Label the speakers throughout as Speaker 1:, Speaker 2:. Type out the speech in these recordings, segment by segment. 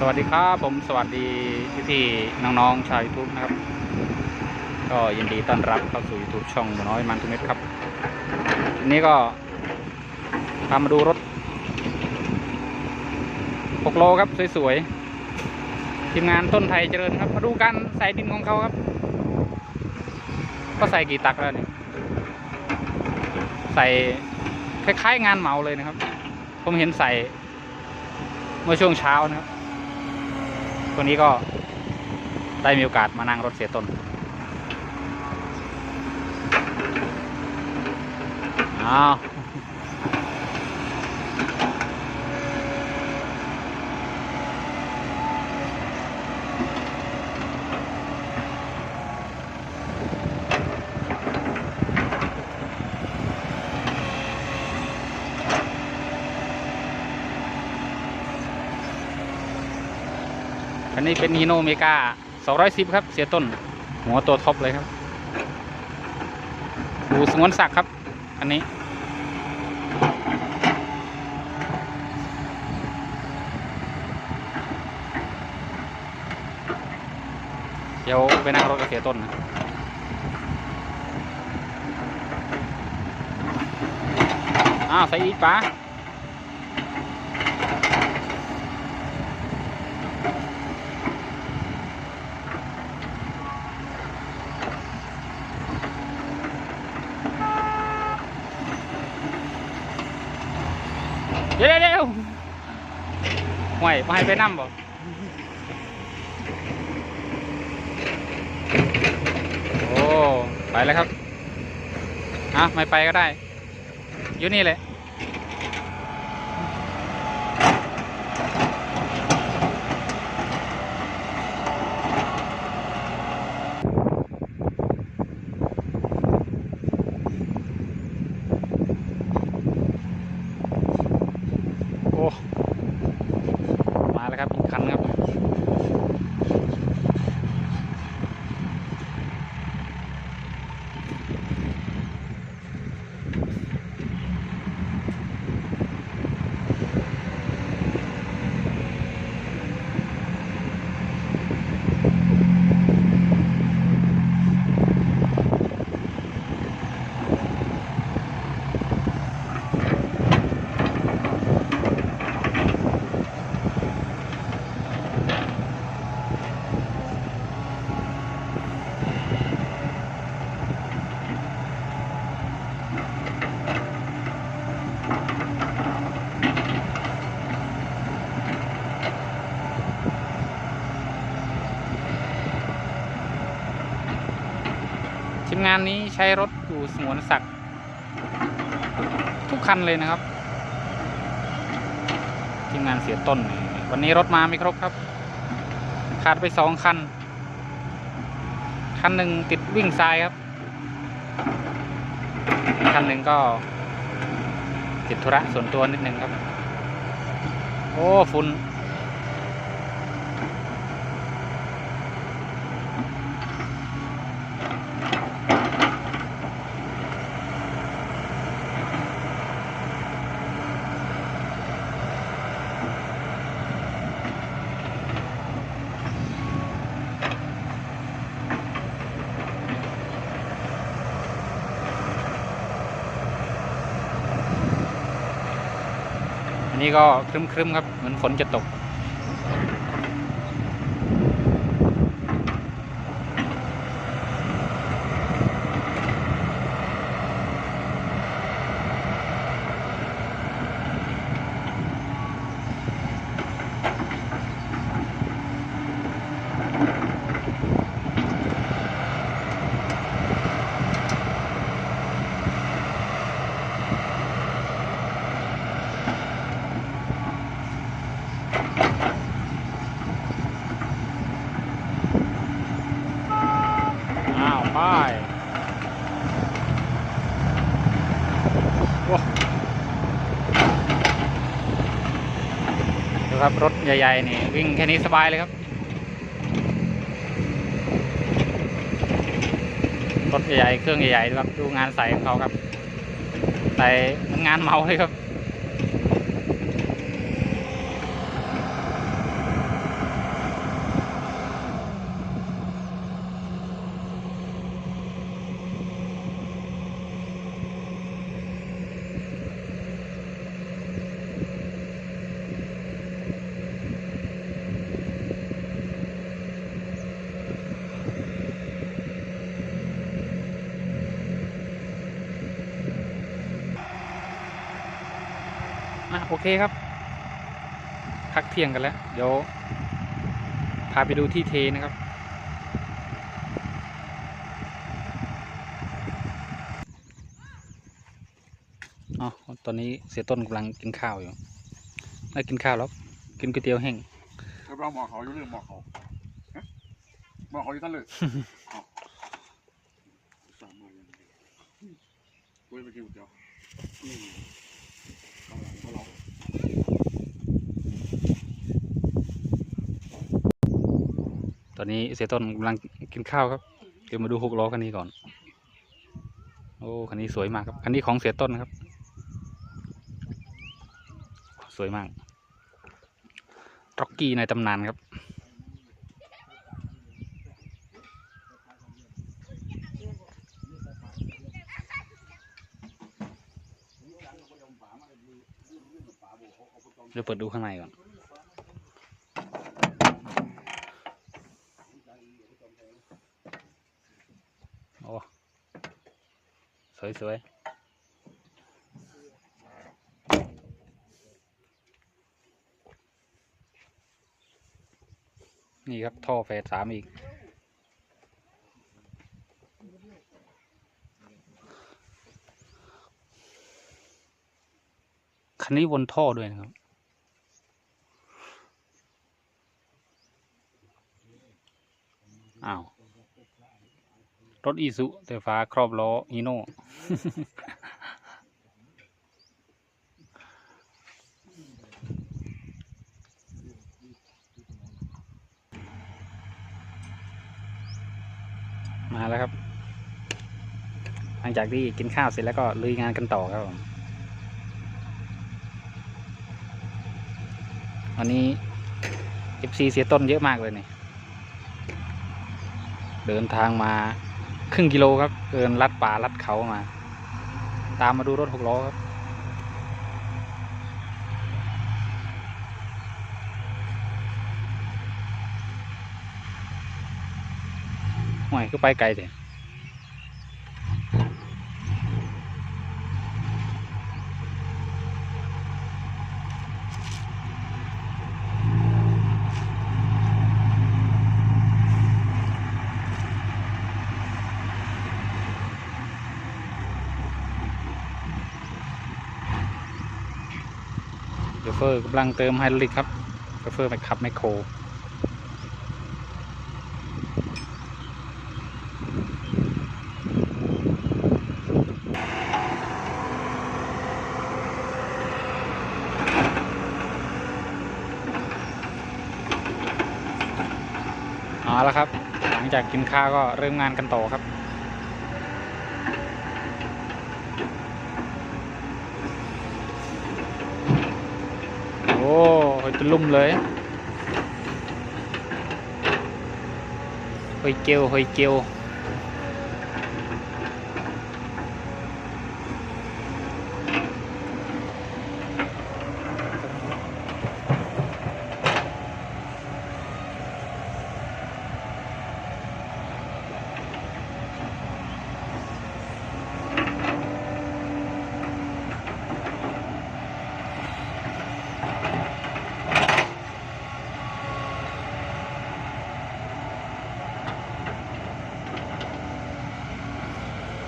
Speaker 1: สวัสดีครับผมสวัสดีพี่พี่ๆน้องๆชาวยูทูบนะครับ ก็ยินดีต้อนรับเข้าสู่ YouTube ช่องหมูน้อยมันทุเม็ดครับทีนี้ก็พามาดูรถ 6 โลครับสวยๆทีมงานต้นไทยเจริญครับ มาดูการใส่ดินของเขาครับ ก็ใส่กี่ตักแล้วเนี่ยใส่คล้ายๆงานเหมาเลยนะครับ ผมเห็นใส่เมื่อช่วงเช้านะครับ วันนี้ก็ได้มีโอกาสมานั่งรถเสียต้นอ้าว อันนี้เป็นฮีโนเมกา210 ครับ เสียต้น หัวตัวท็อปเลยครับ ดูสงวนศักดิ์ครับ อันนี้ เดี๋ยวไปนั่งรถกับเสียต้นนะอ้าวใส่อีกปะเดี๋ยวเดี๋ยวเดี๋ยว บ่ให้ไปนั่บ่โอ้ ไปแล้วครับอะไม่ไปก็ได้ อยู่นี่เลยานนี้ใช้รถอยู่สงวนศักดิ์ทุกคันเลยนะครับทีมงานเสียต้น วันนี้รถมาไม่ครบครับ ขาดไปสองคัน คันหนึ่งติดวิ่งทรายครับ คันหนึ่งก็ติดธุระส่วนตัวนิดนึงครับ โอ้ฝุ่น นนี้ก็ครึ้มๆครับ เหมือนฝนจะตก ครับรถใหญ่ๆนี่วิ่งแค่นี้สบายเลยครับ รถใหญ่ๆเครื่องใหญ่ๆดูครับ ดูงานใส่ของเขาครับ ใส่งานเมาเลยครับ เคครับ พักเที่ยงกันแล้ว เดี๋ยว พาไปดูที่เทนะครับ อ๋อ ตอนนี้เสียต้นกำลังกินข้าวอยู่ไม่กินข้าวแล้ว กินก๋วยเตี๋ยวแห้ง
Speaker 2: เดี๋ยวเราหมอเขาอยู่เรื่องหมอเขาฮะหมอเขาอยู่ท่านเลยเอาสามมาอย่างเดียวกูจะไปกินก๋วยเตี๋ยวอืมเอาหลังเขาเรา
Speaker 1: ตอนนี้เสียต้นกำลังกินข้าวครับ เดี๋ยวมาดูหกล้อคันนี้ก่อน โอ้คันนี้สวยมากครับ คันนี้ของเสียต้นครับ สวยมากร็อกกี้ในตำนานครับ เดี๋ยวเปิดดูข้างในก่อน สวยสวยนี่ครับ ท่อเฟสสามอีก คันนี้วนท่อด้วยนะครับอ้าว รถอีซุแต่ฟ้าครอบล้อฮีโน่มาแล้วครับ หลังจากที่กินข้าวเสร็จแล้วก็ลุยงานกันต่อครับผมวันนี้ FC เสียต้นเยอะมากเลยนี่เดินทางมา ครึ่งกิโลครับ เดินลัดป่าลัดเขามา ตามมาดูรถหกล้อครับ ห่วยก็ไปไกลเลย เฟอร์กำลังเติมไฮดรอลิกครับโชเฟอร์ไปขับไมโครเอาละครับ หลังจากกินข้าวก็เริ่มงานกันต่อครับ โอ้ ลุ่มเลยหอยเกลียวหอยเกลียว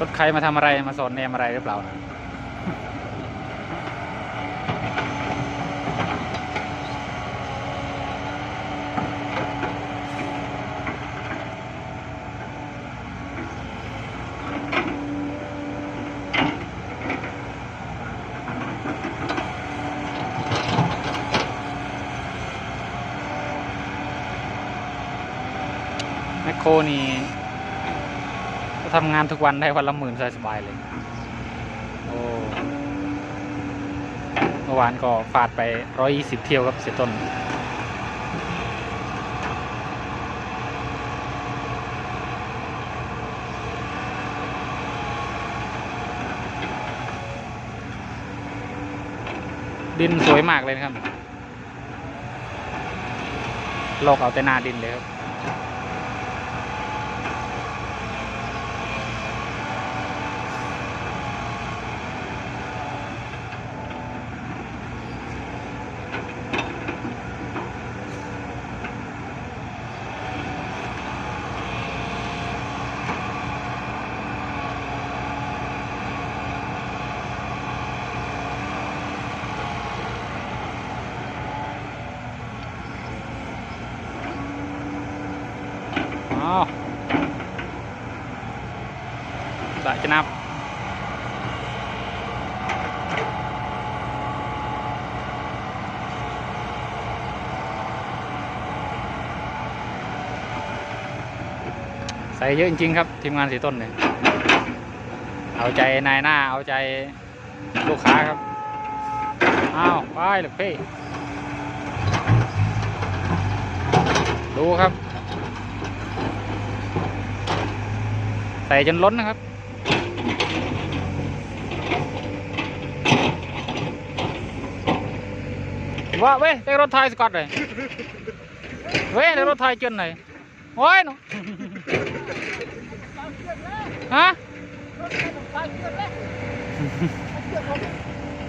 Speaker 1: รถใครมาทำอะไรมาสอนแนมอะไรหรือเปล่านะแมคโครนี่ ทำงานทุกวันได้วันละหมื่นสบายๆเลย โอ้เมื่อวานก็ฟาดไปร้อยยี่สิบเที่ยวครับเสียต้น ดินสวยมากเลยนะครับ โลกเอาแต่หน้าดินเลยครับ อ๋อสายจะนับใส่เยอะจริงๆครับทีมงานสีต้นเนี่ยเอาใจนายหน้าเอาใจลูกค้าครับอ้าวไปเลยพี่ดูครับ ใส่จนล้นนะครับ ว่าเว้ยได้รถไทยสกอตเลยเว้ยได้รถไทยจนไหนโอ้ยหนูฮะ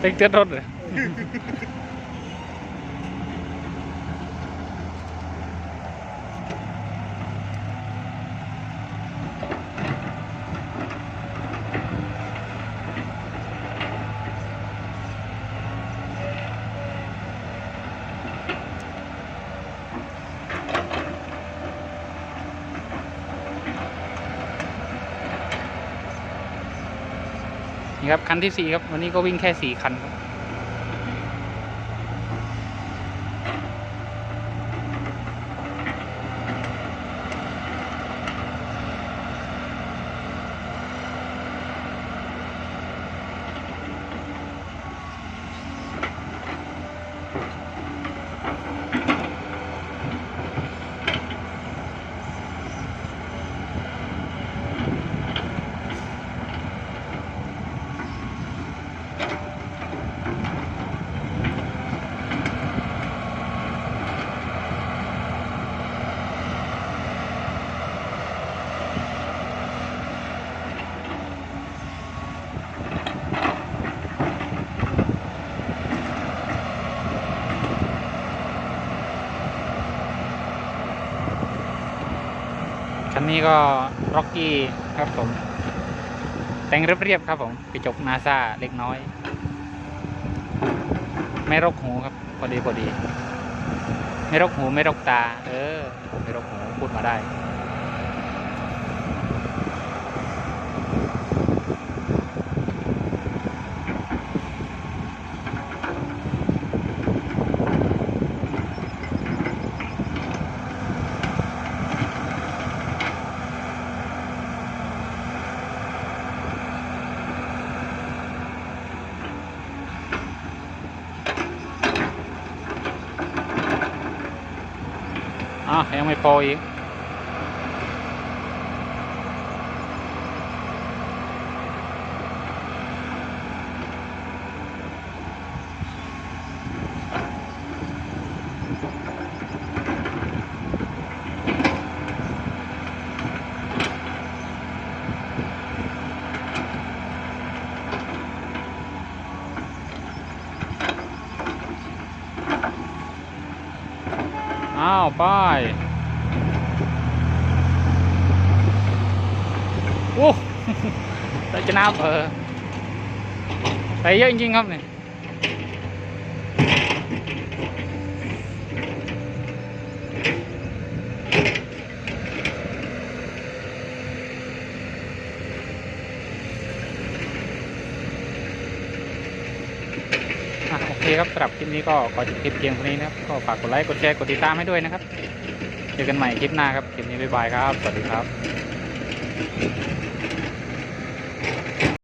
Speaker 1: เต็งเตือนรถเลย นี่ครับคันที่สี่ครับ วันนี้ก็วิ่งแค่สี่คันครับ คันนี้ก็ร็อกกี้ครับผม แต่งเรียบๆครับผมกระจกนาซาเล็กน้อย ไม่รกหูครับพอดีพอดี ไม่รกหูไม่รกตา เออ ไม่รกหูพูดมาได้ อะยังไม่พออีก อ้าวไป้ายโอ้ แต่จะนับเออใส่เยอะจริงๆครับเนี่ยโอเคครับสำหรับคลิปนี้ก็ขอจบคลิปเพียงเท่านี้นะครับ ก็ฝากกดไลค์ กดแชร์ กดติดตามให้ด้วยนะครับ เจอกันใหม่คลิปหน้าครับ คลิปนี้บ๊ายบายครับ สวัสดีครับ